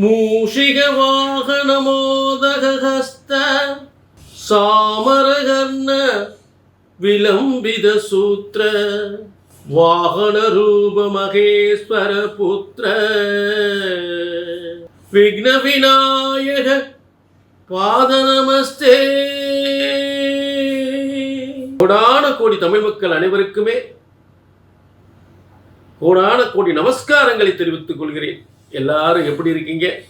மூஷிக மூஷிகவாகனமோதகஸ்த சாமரகர்ண விலம்பித சூத்திர வாகன ரூப மகேஸ்வர புத்திர விக்ன விநாயக பாத நமஸ்தே கோடான கோடி தமிழ் மக்கள் அனைவருக்குமே கோடான கோடி நமஸ்காரங்களை தெரிவித்துக் கொள்கிறேன். எல்லாரும் எப்படி இருக்கீங்க?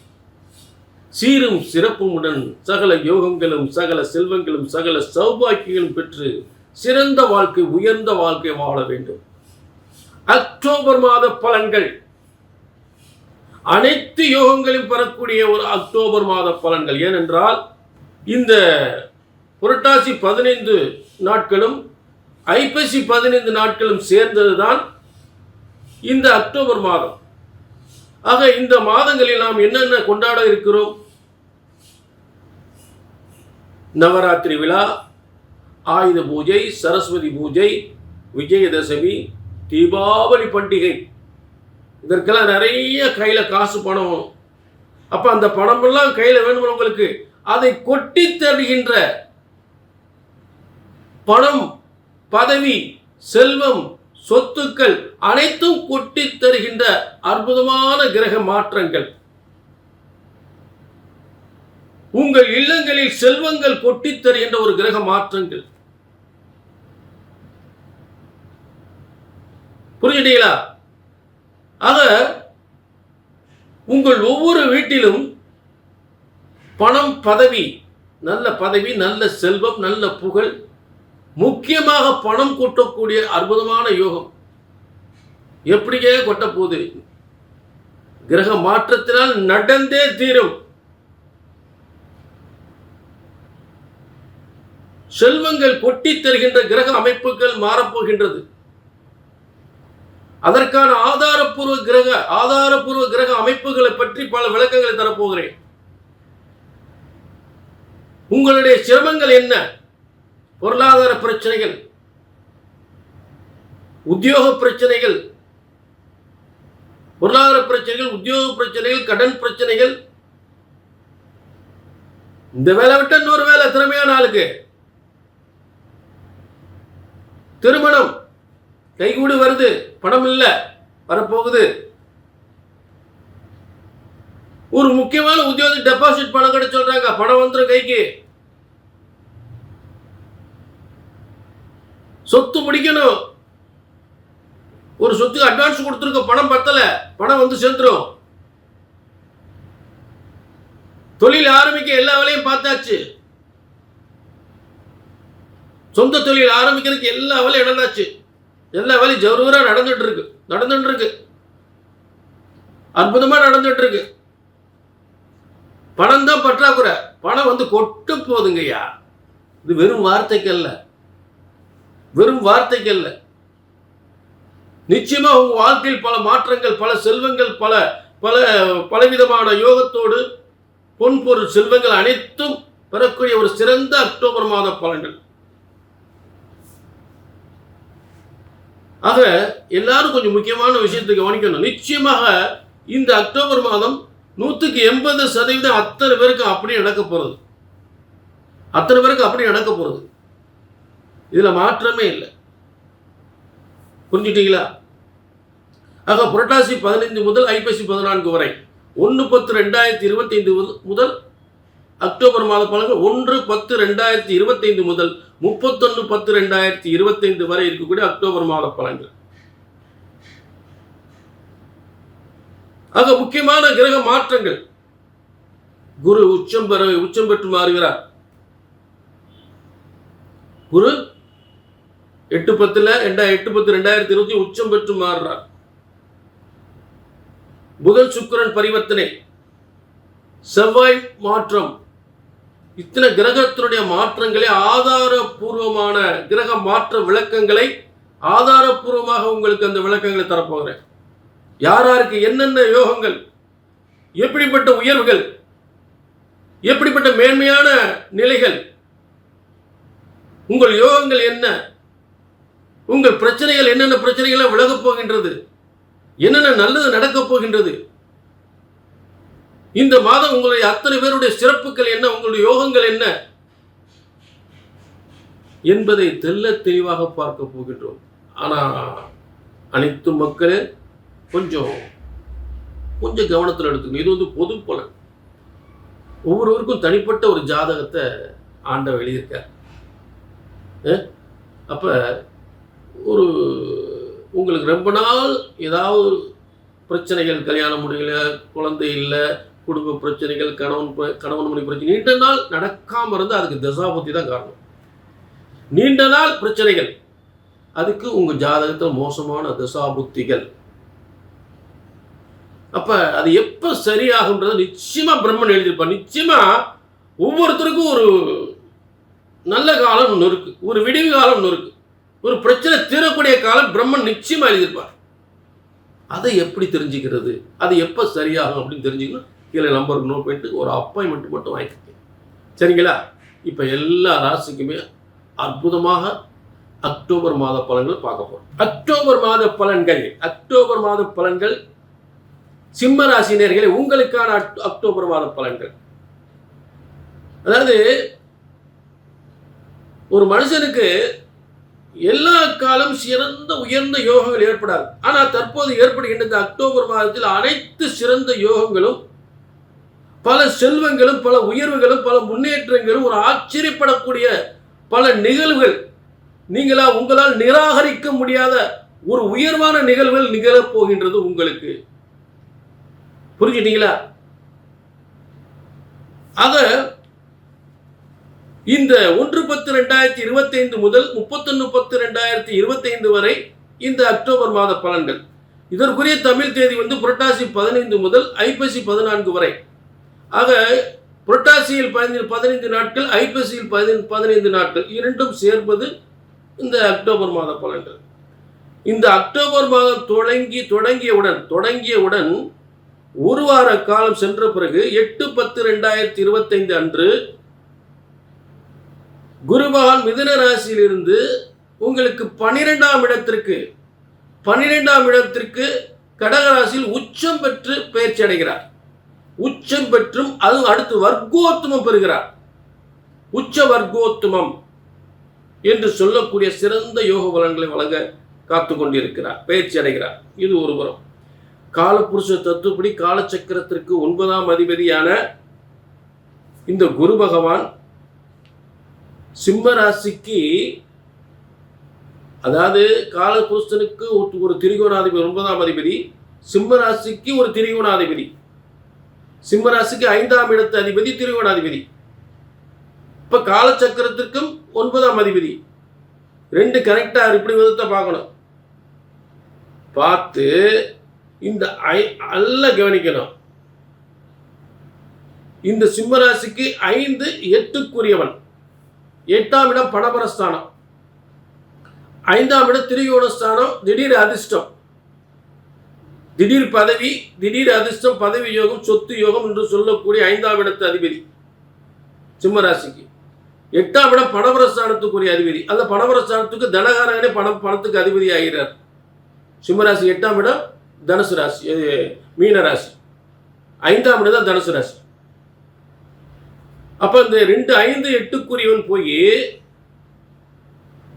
சீரும் சிறப்புமுடன் சகல யோகங்களும் சகல செல்வங்களும் சகல சௌபாக்கியங்களும் பெற்று சிறந்த வாழ்க்கை உயர்ந்த வாழ்க்கை வாழ வேண்டும். அக்டோபர் மாத பலன்கள். அனைத்து யோகங்களையும் பெறக்கூடிய ஒரு அக்டோபர் மாத பலன்கள். ஏனென்றால் இந்த புரட்டாசி பதினைந்து நாட்களும் ஐப்பசி பதினைந்து நாட்களும் சேர்ந்ததுதான் இந்த அக்டோபர் மாதம். ஆக இந்த மாதங்களில் நாம் என்னென்ன கொண்டாட இருக்கிறோம்? நவராத்திரி விழா ஆயுத பூஜை சரஸ்வதி பூஜை விஜயதசமி தீபாவளி பண்டிகை. இதற்கெல்லாம் நிறைய கையில் காசு பணம் அப்போ அந்த பணமெல்லாம் கையில் வேணும் உங்களுக்கு அதை கொட்டி தருகின்ற பணம் பதவி செல்வம் சொத்துக்கள் அனைத்தும் கொட்டி தருகின்ற அற்புதமான கிரக மாற்றங்கள். உங்கள் இல்லங்களில் செல்வங்கள் கொட்டி தருகின்ற ஒரு கிரக மாற்றங்கள். புரிஞ்சுட்டீங்களா? ஆக உங்கள் ஒவ்வொரு வீட்டிலும் பணம் பதவி நல்ல பதவி நல்ல செல்வம் நல்ல புகழ் முக்கியமாக பணம் கொட்டக்கூடிய அற்புதமான யோகம். எப்படியே கொட்ட போகுது கிரக மாற்றத்தினால் நடந்தே தீரும். செல்வங்கள் கொட்டி தருகின்ற கிரக அமைப்புகள் மாறப்போகின்றது. அதற்கான ஆதாரப்பூர்வ கிரக ஆதாரப்பூர்வ கிரக அமைப்புகளை பற்றி பல விளக்கங்களை தரப்போகிறேன். உங்களுடைய சிரமங்கள் என்ன? பொருளாதார பிரச்சனைகள் உத்தியோக பிரச்சனைகள் பொருளாதார பிரச்சனைகள் உத்தியோக பிரச்சனைகள் கடன் பிரச்சனைகள். இந்த வேலை விட்டு இன்னொரு வேலை திறமையான ஆளுக்கு. திருமணம் கைகூடி வருது பணம் இல்லை வரப்போகுது. ஒரு முக்கியமான உத்தியோக டெபாசிட் பணம் கிடை சொல்றாங்க பணம் வந்துடும் கைக்கு சொத்து பிடிக்கணும். ஒரு சொத்துக்கு அட்வான்ஸ் கொடுத்துருக்க பணம் பத்தல பணம் வந்து சேர்ந்துரும். தொழில் ஆரம்பிக்க எல்லா வேலையும் பார்த்தாச்சு. சொந்த தொழில் ஆரம்பிக்கிறதுக்கு எல்லா வேலையும் நடந்தாச்சு. எல்லா வேலையும் ஜருவரா நடந்துட்டு இருக்கு நடந்துட்டு இருக்கு அற்புதமா நடந்துட்டு இருக்கு பணம் தான் பற்றாக்குறை. பணம் வந்து கொட்டு போதுங்கய்யா இது வெறும் வார்த்தைக்கு இல்லை வெறும் வார்த்தைகள் நிச்சயமா உங்க வாழ்க்கையில் பல மாற்றங்கள் பல செல்வங்கள் பல பல பலவிதமான யோகத்தோடு பொன் பொருள் செல்வங்கள் அனைத்தும் பெறக்கூடிய ஒரு சிறந்த அக்டோபர் மாத பலன்கள். ஆக எல்லாரும் கொஞ்சம் முக்கியமான விஷயத்தை கவனிக்கணும். நிச்சயமாக இந்த அக்டோபர் மாதம் நூற்றுக்கு எண்பது சதவீதம் அத்தனை பேருக்கு அப்படியே நடக்க போகிறது அத்தனை பேருக்கு அப்படியே நடக்க போகிறது இதில் மாற்றமே இல்லை. புரிஞ்சுட்டீங்களா? ஆக புரட்டாசி பதினைந்து முதல் ஐப்பசி பதினான்கு வரை ஒன்று பத்து ரெண்டாயிரத்தி இருபத்தைந்து முதல் அக்டோபர் மாத பலன்கள் ஒன்று பத்து ரெண்டாயிரத்தி இருபத்தைந்து முதல் முப்பத்தொன்று பத்து ரெண்டாயிரத்தி இருபத்தைந்து வரை இருக்கக்கூடிய அக்டோபர் மாத பலன்கள். ஆக முக்கியமான கிரக மாற்றங்கள். குரு உச்சம் பெற உச்சம் பெற்று மாறுகிறார். குரு எட்டு பத்துல ரெண்டா எட்டு பத்து ரெண்டாயிரத்தி இருபத்தி உச்சம் பெற்று மாறுறார். புதன் சுக்கிரன் பரிவர்த்தனை. செவ்வாய் மாற்றம். இத்தனை கிரகத்தினுடைய மாற்றங்களை ஆதாரபூர்வமான கிரக மாற்ற விளக்கங்களை ஆதாரபூர்வமாக உங்களுக்கு அந்த விளக்கங்களை தரப்போகிறேன். யார் யாருக்கு என்னென்ன யோகங்கள் எப்படிப்பட்ட உயர்வுகள் எப்படிப்பட்ட மேன்மையான நிலைகள் உங்கள் யோகங்கள் என்ன உங்கள் பிரச்சனைகள் என்னென்ன பிரச்சனைகளை விலகப் போகின்றது? என்னென்ன நல்லது நடக்கப் போகின்றது? இந்த மாதம் உங்களுடைய அத்தனை பேருடைய சிறப்புகள் என்ன? உங்களுடைய யோகங்கள் என்ன? என்பதை தெல்ல தெளிவாக பார்க்க போகின்றோம். ஆனால் அனைத்து மக்களே கொஞ்சம் கொஞ்சம் கவனத்தில் எடுத்துக்கணும். இது வந்து பொது பலன். ஒவ்வொருவருக்கும் தனிப்பட்ட ஒரு ஜாதகத்தை ஆண்ட வெளியிருக்கார் அப்போ அப்ப ஒரு உங்களுக்கு ரொம்ப நாள் ஏதாவது பிரச்சனைகள் கல்யாணம் முடியல குழந்தை இல்லை குடும்ப பிரச்சனைகள் கணவன் ப- கணவன் மணி பிரச்சனை நீண்ட நாள் நடக்காமல் இருந்து அதுக்கு தசாபத்தி தான் காரணம். நீண்ட நாள் பிரச்சனைகள் அதுக்கு உங்கள் ஜாதகத்தில் மோசமான தசாபுத்திகள் அப்போ அது எப்போ சரியாகுன்றது நிச்சயமாக பிரம்மன் எழுதியிருப்பார். நிச்சயமாக ஒவ்வொருத்தருக்கும் ஒரு நல்ல காலம் ஒன்று இருக்குது ஒரு விடிவு காலம் ஒன்று இருக்குது ஒரு பிரச்சனை தீரக்கூடிய காலம் பிரம்மன் நிச்சயமா எழுதியிருப்பார். அதை எப்படி தெரிஞ்சுக்கிறது? அது எப்போ சரியாகும் அப்படின்னு தெரிஞ்சுக்கணும். கீழே நம்பருக்கு நோட் பண்ணிட்டு ஒரு அப்பாயின்மெண்ட் மட்டும் வாங்கிக்கிட்டேன் சரிங்களா? இப்போ எல்லா ராசிக்குமே அற்புதமாக அக்டோபர் மாத பலன்கள் பார்க்க போகிறோம் அக்டோபர் மாத பலன்கள் அக்டோபர் மாத பலன்கள் சிம்ம ராசினியர்களே உங்களுக்கான அக்டோபர் மாத பலன்கள். அதாவது ஒரு மனுஷனுக்கு எல்லா காலம் சிறந்த உயர்ந்த யோகங்கள் ஏற்படாது. ஆனால் தற்போது ஏற்படுகின்ற இந்த அக்டோபர் மாதத்தில் அனைத்து சிறந்த யோகங்களும் பல செல்வங்களும் பல உயர்வுகளும் பல முன்னேற்றங்களும் ஒரு ஆச்சரியப்படக்கூடிய பல நிகழ்வுகள். நீங்களா உங்களால் நிராகரிக்க முடியாத ஒரு உயர்வான நிகழ்வுகள் நிகழப் போகின்றது உங்களுக்கு. புரிஞ்சுட்டீங்களா? அதை இந்த ஒன்று பத்து ரெண்டாயிரத்தி இருபத்தைந்து முதல் முப்பத்தொன்று பத்து ரெண்டாயிரத்தி இருபத்தைந்து வரை இந்த அக்டோபர் மாத பலன்கள். இதற்குரிய தமிழ் தேதி வந்து புரட்டாசி பதினைந்து முதல் ஐப்பசி பதினான்கு வரை. ஆக புரட்டாசியில் பதினைந்து பதினைந்து நாட்கள் ஐப்பசியில் பதினைந்து பதினைந்து நாட்கள் இரண்டும் சேர்ப்பது இந்த அக்டோபர் மாத பலன்கள். இந்த அக்டோபர் மாதம் தொடங்கி தொடங்கியவுடன் தொடங்கியவுடன் ஒரு வார காலம் சென்ற பிறகு எட்டு பத்து ரெண்டாயிரத்தி இருபத்தைந்து அன்று குருபகவான் மிதுன ராசியிலிருந்து உங்களுக்கு பனிரெண்டாம் இடத்திற்கு பனிரெண்டாம் இடத்திற்கு கடகராசியில் உச்சம் பெற்று பயிற்சி அடைகிறார். உச்சம் பெற்றும் அது அடுத்து வர்க்கோத்துமம் பெறுகிறார். உச்ச வர்க்கோத்துமம் என்று சொல்லக்கூடிய சிறந்த யோக பலன்களை வழங்க காத்து கொண்டிருக்கிறார். பயிற்சி அடைகிறார். இது ஒரு புறம். காலபுருஷ தத்துவப்படி காலச்சக்கரத்திற்கு ஒன்பதாம் அதிபதியான இந்த குரு பகவான் சிம்ம ராசிக்கு அதாவது காலபுருஷனுக்கு ஒரு- ஒரு திரிகோணாதிபதி ஒன்பதாம் அதிபதி சிம்ம ராசிக்கு ஒரு திரிகோணாதிபதி. சிம்ம ராசிக்கு ஐந்தாம் இடத்து அதிபதி திரிகோணாதிபதி. இப்ப காலச்சக்கரத்திற்கும் ஒன்பதாம் அதிபதி. ரெண்டு கரெக்டா இப்படி விதத்தை பார்க்கணும். பார்த்து இந்த ஐ- நல்லா கவனிக்கணும். இந்த சிம்மராசிக்கு ஐந்து எட்டுக்குரியவன். எட்டாம் இடம் பணபரஸ்தானம் ஐந்தாம் இடம் திரியோணஸ்தானம் திடீர் அதிர்ஷ்டம். திடீர் பதவி திடீர் அதிர்ஷ்டம் பதவி யோகம் சொத்து யோகம் என்று சொல்லக்கூடிய ஐந்தாம் இடத்து அதிபதி. சிம்மராசிக்கு. எட்டாம் இடம் பணபரஸ்தானத்துக்குரிய அதிபதி. அந்த பணபரஸ்தானத்துக்கு தனகாரகனே பணம் பணத்துக்கு அதிபதி ஆகிறார். சிம்மராசி எட்டாம் இடம் தனுசு ராசி மீன ராசி ஐந்தாம் இடம் தான் தனுசு ராசி. அப்ப இந்த ரெண்டு ஐந்து எட்டுக்குரியவன் போய்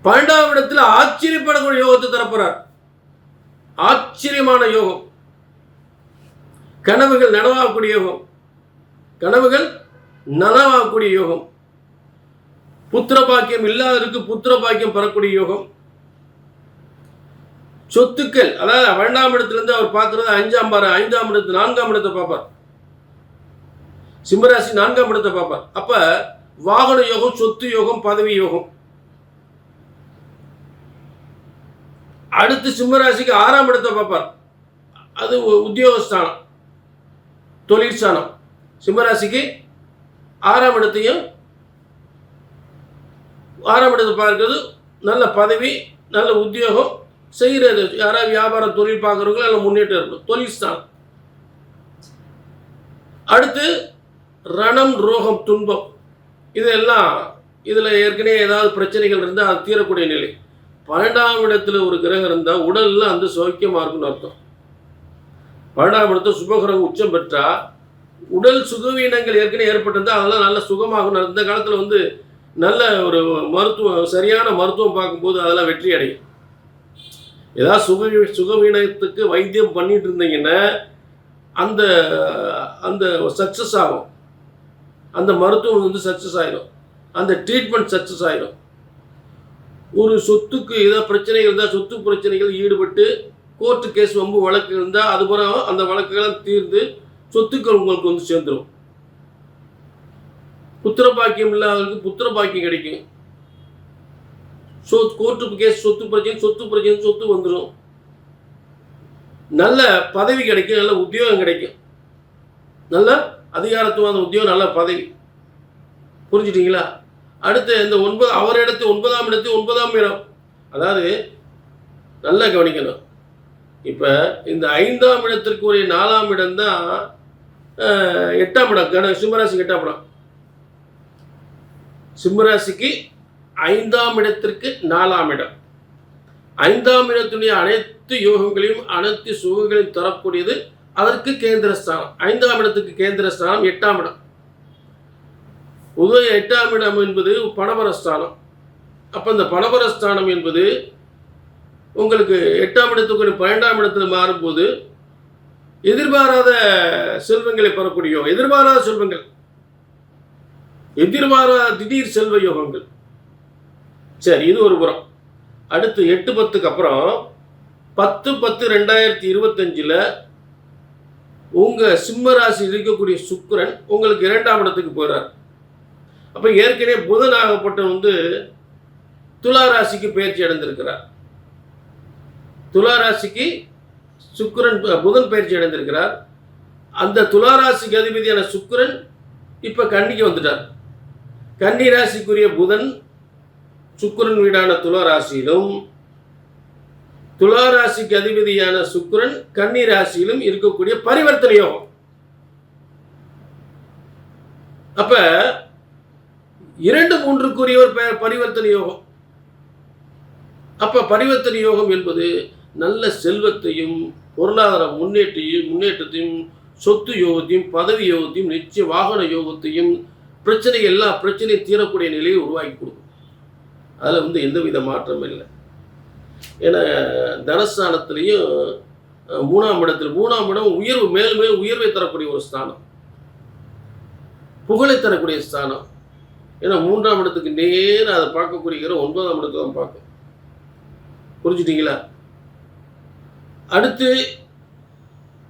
பன்னெண்டாம் இடத்துல ஆச்சரியப்படக்கூடிய யோகத்தை தரப்போறார். ஆச்சரியமான யோகம். கனவுகள் நனவாகக்கூடிய யோகம். கனவுகள் நனவாகக்கூடிய யோகம். புத்திர பாக்கியம் இல்லாதவருக்கு புத்திர பாக்கியம் பெறக்கூடிய யோகம். சொத்துக்கள் அதாவது பன்னெண்டாம் இடத்துல இருந்து அவர் பார்க்கறது அஞ்சாம் பாரு ஐந்தாம் இடத்து நான்காம் இடத்தை பார்ப்பார். சிம்மராசி நான்காம் இடத்தை பார்ப்பார். அப்ப வாகன யோகம் சொத்து யோகம் பதவி யோகம். அடுத்து சிம்மராசிக்கு ஆறாம் இடத்தை பார்ப்பார். அது உ- உத்தியோகஸ்தானம் தொழில் ஸ்தானம். சிம்மராசிக்கு ஆறாம் இடத்தையும் ஆறாம் இடத்தை பார்க்கறது நல்ல பதவி நல்ல உத்தியோகம் செய்கிறது. யாராவது வியாபாரம் தொழில் பார்க்குறவங்களும் நல்ல முன்னேற்றம் இருக்கும் தொழில் ஸ்தானம். அடுத்து ரணம் ரோகம் துன்பம். இதெல்லாம் இதில் ஏற்கனவே ஏதாவது பிரச்சனைகள் இருந்தால் அது தீரக்கூடிய நிலை. பன்னெண்டாம் இடத்துல ஒரு கிரகம் இருந்தால் உடலில் அந்த சௌக்கியமாக இருக்குன்னு அர்த்தம். பன்னெண்டாம் இடத்துல சுபகிரகம் உச்சம் பெற்றால் உடல் சுகவீனங்கள் ஏற்கனவே ஏற்பட்டிருந்தால் அதெல்லாம் நல்ல சுகமாகும் இந்த காலத்தில் வந்து நல்ல ஒரு மருத்துவம் சரியான மருத்துவம் பார்க்கும்போது அதெல்லாம் வெற்றி அடையும். ஏதாவது சுக சுகவீனத்துக்கு வைத்தியம் பண்ணிட்டு இருந்தீங்கன்னா அந்த அந்த சக்ஸஸ் ஆகும். அந்த மருத்துவம் வந்து சக்ஸஸ் ஆயிடும் அந்த ட்ரீட்மெண்ட் சக்ஸஸ் ஆயிடும் ஒரு சொத்துக்கு ஏதாவது பிரச்சனைகள் இருந்தால் சொத்து பிரச்சனைகள் ஈடுபட்டு கோர்ட்டு கேஸ் வம்பு வழக்கு இருந்தால் அதுபுறம் அந்த வழக்குகள்லாம் தீர்ந்து சொத்துக்கள் உங்களுக்கு வந்து சேர்ந்துடும் புத்திர பாக்கியம் இல்லாதவர்களுக்கு புத்திர பாக்கியம் கிடைக்கும். சொ கோர்ட்டு கேஸ் சொத்து பிரச்சனை சொத்து பிரச்சனை சொத்து வந்துடும் நல்ல பதவி கிடைக்கும் நல்ல உத்தியோகம் கிடைக்கும். நல்ல அதிகாரத்துவாத உத்தியோகம் நல்ல பதவி. புரிஞ்சிட்டிங்களா? அடுத்து இந்த ஒன்பது அவர் இடத்து ஒன்பதாம் இடத்து ஒன்பதாம் இடம். அதாவது நல்லா கவனிக்கணும். இப்போ இந்த ஐந்தாம் இடத்திற்கு உரிய நாலாம் இடம் தான் எட்டாம் இடம். கண சிம்மராசிக்கு எட்டாம் இடம். சிம்மராசிக்கு ஐந்தாம் இடத்திற்கு நாலாம் இடம். ஐந்தாம் இடத்துடைய அனைத்து யோகங்களையும் அனைத்து சுகங்களையும் தரக்கூடியது அதற்கு கேந்திர ஸ்தானம் ஐந்தாம் இடத்துக்கு கேந்திர ஸ்தானம் எட்டாம் இடம். உதய எட்டாம் இடம் என்பது பணபரஸ்தானம் அப்போ இந்த பணபரஸ்தானம் என்பது உங்களுக்கு எட்டாம் இடத்துக்கு பன்னெண்டாம் இடத்துல மாறும்போது எதிர்பாராத செல்வங்களை பெறக்கூடிய எதிர்பாராத செல்வங்கள். எதிர்பாராத திடீர் செல்வ யோகங்கள். சரி இது ஒரு புறம். அடுத்து எட்டு பத்துக்கு அப்புறம் பத்து பத்து ரெண்டாயிரத்தி இருபத்தஞ்சில் உங்கள் சிம்ம ராசி இருக்கக்கூடிய சுக்கரன் உங்களுக்கு இரண்டாம் இடத்துக்கு போகிறார் அப்போ ஏற்கனவே புதன் ஆகப்பட்டவன் வந்து துலா ராசிக்கு பயிற்சி அடைந்திருக்கிறார். துலா ராசிக்கு சுக்கிரன் புதன் பயிற்சி அடைந்திருக்கிறார். அந்த துலா ராசிக்கு அதிபதியான சுக்கிரன் இப்போ கன்னிக்கு வந்துட்டார். கன்னி ராசிக்குரிய புதன் சுக்கிரன் வீடான துலா ராசியிலும் துலா ராசிக்கு அதிபதியான சுக்கிரன் கன்னி ராசியிலும் இருக்கக்கூடிய பரிவர்த்தனை யோகம் அப்ப இரண்டு மூன்றுக்குரிய ஒரு பரிவர்த்தனை யோகம். அப்ப பரிவர்த்தனை யோகம் என்பது நல்ல செல்வத்தையும் பொருளாதார முன்னேற்றையும் முன்னேற்றத்தையும் சொத்து யோகத்தையும் பதவி யோகத்தையும் நிச்சய வாகன யோகத்தையும் பிரச்சனை எல்லா பிரச்சனையும் தீரக்கூடிய நிலையை உருவாக்கி கொடுக்கும். அதில் வந்து எந்தவித மாற்றமும் இல்லை. ஏன்னா தனஸ்தானத்துலேயும் மூணாம் இடத்தில் மூணாம் இடம் உயர்வு மேல் மேல் உயர்வை தரக்கூடிய ஒரு ஸ்தானம். புகழை தரக்கூடிய ஸ்தானம். ஏன்னா மூன்றாம் இடத்துக்கு நேராக அதை பார்க்கக்கூடிய ஒன்பதாம் இடத்தை தான் பார்க்கும். புரிஞ்சுட்டிங்களா? அடுத்து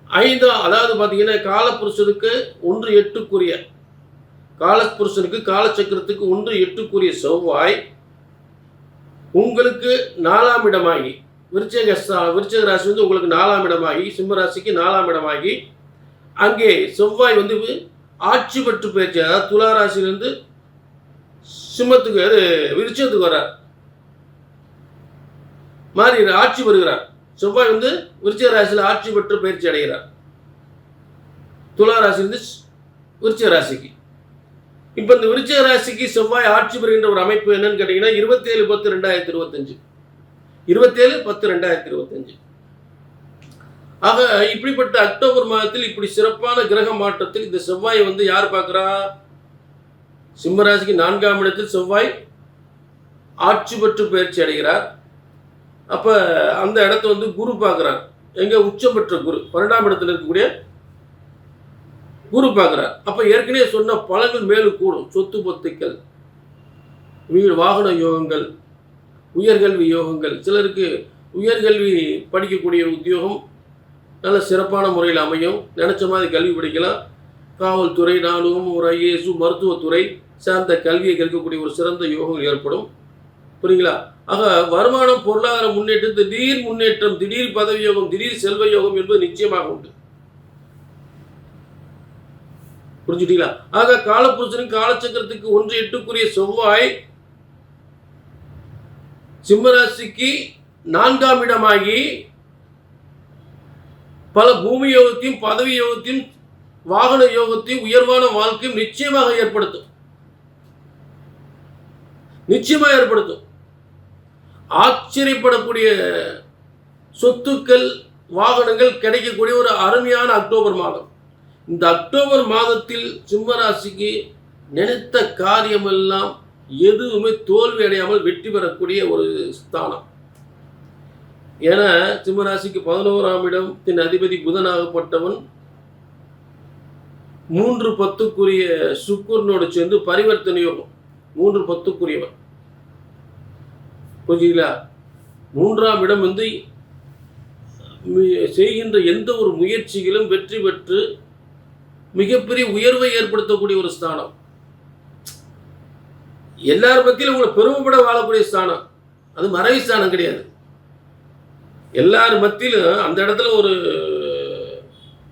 ஐந்தாம் அதாவது பார்த்தீங்கன்னா காலப்புருஷனுக்கு ஒன்று எட்டுக்குரிய காலப்புருஷனுக்கு காலச்சக்கரத்துக்கு ஒன்று எட்டுக்குரிய செவ்வாய் உங்களுக்கு நாலாம் இடமாகி விருச்சக விருச்சக ராசி வந்து உங்களுக்கு நாலாம் இடமாகி சிம்ம ராசிக்கு நாலாம் இடமாகி அங்கே செவ்வாய் வந்து ஆட்சி பெற்று போயிடுச்சு. அதாவது துலா ராசியிலிருந்து சிம்மத்துக்கு அது விருச்சத்துக்கு வர்றார். மாறி ஆட்சி வருகிறார் செவ்வாய் வந்து விருச்சக ராசியில் ஆட்சி பெற்று பயிற்சி அடைகிறார். துலா ராசியிலிருந்து விருச்சக ராசிக்கு. இப்போ இந்த விருச்சிக ராசிக்கு செவ்வாய் ஆட்சி பெறுகின்ற ஒரு அமைப்பு என்னன்னு கேட்டிங்கன்னா இருபத்தேழு பத்து ரெண்டாயிரத்தி இருபத்தஞ்சு. இருபத்தேழு பத்து ரெண்டாயிரத்தி இருபத்தஞ்சு. ஆக இப்படிப்பட்ட அக்டோபர் மாதத்தில் இப்படி சிறப்பான கிரக மாற்றத்தில் இந்த செவ்வாயை வந்து யார் பார்க்குறா? சிம்மராசிக்கு நான்காம் இடத்தில் செவ்வாய் ஆட்சி பெற்று பயிற்சி அடைகிறார். அப்போ அந்த இடத்த வந்து குரு பார்க்குறார். எங்கே? உச்சம் பெற்ற குரு. பன்னெண்டாம் இடத்துல இருக்கக்கூடிய குரு பார்க்குறார். அப்போ ஏற்கனவே சொன்ன பலன்கள் மேலும் கூடும். சொத்து பொத்துக்கள் வீடு வாகன யோகங்கள் உயர்கல்வி யோகங்கள். சிலருக்கு உயர்கல்வி படிக்கக்கூடிய உத்தியோகம் நல்ல சிறப்பான முறையில் அமையும். நினச்ச மாதிரி கல்வி படிக்கலாம். காவல்துறை ராணுவம் ஒரு ஐஏஎஸு மருத்துவத்துறை சார்ந்த கல்வியை கற்கக்கூடிய ஒரு சிறந்த யோகம் ஏற்படும். புரியுங்களா? ஆக வருமானம் பொருளாதார முன்னேற்றம் திடீர் முன்னேற்றம் திடீர் பதவி யோகம் திடீர் செல்வ யோகம் என்பது நிச்சயமாக உண்டு. புரிஞ்சுட்டீங்களா? ஆக காலப்புருஷனுக்கு காலச்சக்கரத்துக்கு ஒன்று எட்டுக்குரிய செவ்வாய் சிம்மராசிக்கு நான்காம் இடமாகி பல பூமி யோகத்தையும் பதவி யோகத்தையும் வாகன யோகத்தையும் உயர்வான வாழ்க்கையும் நிச்சயமாக ஏற்படுத்தும். நிச்சயமாக ஏற்படுத்தும். ஆச்சரியப்படக்கூடிய சொத்துக்கள் வாகனங்கள் கிடைக்கக்கூடிய ஒரு அருமையான அக்டோபர் மாதம். இந்த அக்டோபர் மாதத்தில் சிம்மராசிக்கு நினைத்த காரியமெல்லாம் எதுவுமே தோல்வி அடையாமல் வெற்றி பெறக்கூடிய ஒரு ஸ்தானம். ஏன்னா சிம்மராசிக்கு பதினோராம் இடத்தின் அதிபதி புதனாகப்பட்டவன் மூன்று பத்துக்குரிய சுக்குரனோடு சேர்ந்து பரிவர்த்தனை யோகம். மூன்று பத்துக்குரியவன். புரிஞ்சுங்களா மூன்றாம் இடம் வந்து செய்கின்ற எந்த ஒரு முயற்சிகளும் வெற்றி பெற்று மிகப்பெரிய உயர்வை ஏற்படுத்தக்கூடிய ஒரு ஸ்தானம். எல்லார் மத்தியிலும் உங்களை பெருமைப்பட வாழக்கூடிய ஸ்தானம். அது மறைவு ஸ்தானம் கிடையாது. எல்லார் மத்தியிலும் அந்த இடத்துல ஒரு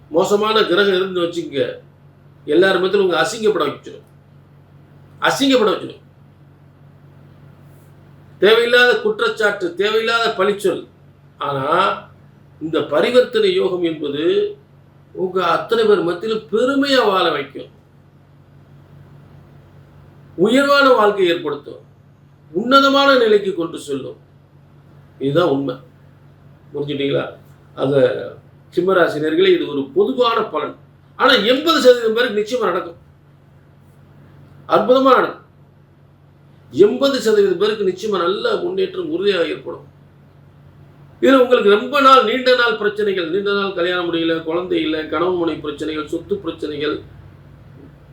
மோசமான கிரகம் இருந்து வச்சுங்க எல்லார் மத்தியிலும் உங்க அசிங்கப்பட வச்சிடும். அசிங்கப்பட வச்சிடும். தேவையில்லாத குற்றச்சாட்டு தேவையில்லாத பழிச்சொல். ஆனா இந்த பரிவர்த்தனை யோகம் என்பது உங்க அத்தனை பேர் மத்தியில் பெருமையா வாழ வைக்கும். உயர்வான வாழ்க்கை ஏற்படுத்தும். உன்னதமான நிலைக்கு கொண்டு செல்லும். இதுதான் உண்மை. புரிஞ்சுட்டீங்களா? அந்த சிம்மராசினியர்களே இது ஒரு பொதுவான பலன். ஆனா எண்பது சதவீதம் பேருக்கு நிச்சயமா நடக்கும். அற்புதமா நடக்கும். எண்பது சதவீதம் பேருக்கு நிச்சயமா நல்ல முன்னேற்றம் உறுதியாக ஏற்படும். இதில் உங்களுக்கு ரொம்ப நாள் நீண்ட நாள் பிரச்சனைகள் நீண்ட நாள் கல்யாணம் முடியல குழந்தை இல்லை கனவு மனை பிரச்சனைகள் சொத்து பிரச்சனைகள்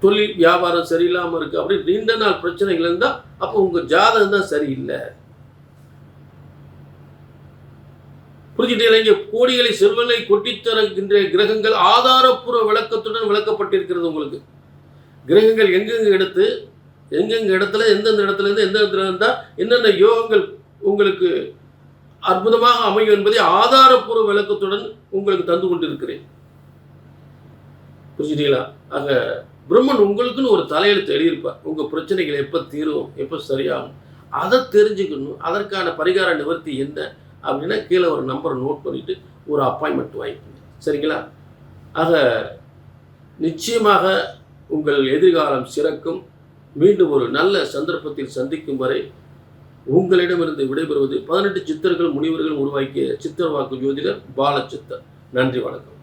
தொழில் வியாபாரம் சரியில்லாமல் இருக்குது அப்படி நீண்ட நாள் பிரச்சனைகள் இருந்தால் அப்போ உங்கள் ஜாதகம் தான் சரியில்லை. புரிஞ்சுட்டீங்களா இங்கே கோடிகளை செல்வங்களை கொட்டித்தருகின்ற கிரகங்கள் ஆதாரப்பூர்வ விளக்கத்துடன் விளக்கப்பட்டிருக்கிறது உங்களுக்கு. கிரகங்கள் எங்கெங்க எடுத்து எங்கெங்க இடத்துல எந்தெந்த இடத்துல இருந்து எந்த இடத்துல இருந்தால் என்னென்ன யோகங்கள் உங்களுக்கு அற்புதமாக அமையும் என்பதை ஆதாரப்பூர்வ விளக்கத்துடன் உங்களுக்கு தந்து கொண்டிருக்கிறேன். புரிஞ்சுட்டீங்களா? ஆக பிரம்மன் உங்களுக்குன்னு ஒரு தலையெழுத்து எழுதியிருப்பார். உங்கள் பிரச்சனைகள் எப்போ தீரும் எப்போ சரியாகும் அதை தெரிஞ்சுக்கணும். அதற்கான பரிகார நிவர்த்தி என்ன அப்படின்னா கீழே ஒரு நம்பரை நோட் பண்ணிவிட்டு ஒரு அப்பாயின்மெண்ட் வாங்கிக்கணும் சரிங்களா? ஆக நிச்சயமாக உங்கள் எதிர்காலம் சிறக்கும். மீண்டும் ஒரு நல்ல சந்தர்ப்பத்தில் சந்திக்கும் வரை உங்களிடமிருந்து விடைபெறுவது பதினெட்டு சித்தர்கள் முனிவர்கள் உருவாக்கிய சித்தர் வாக்கு ஜோதிடர் பாலச்சித்தர். நன்றி வணக்கம்.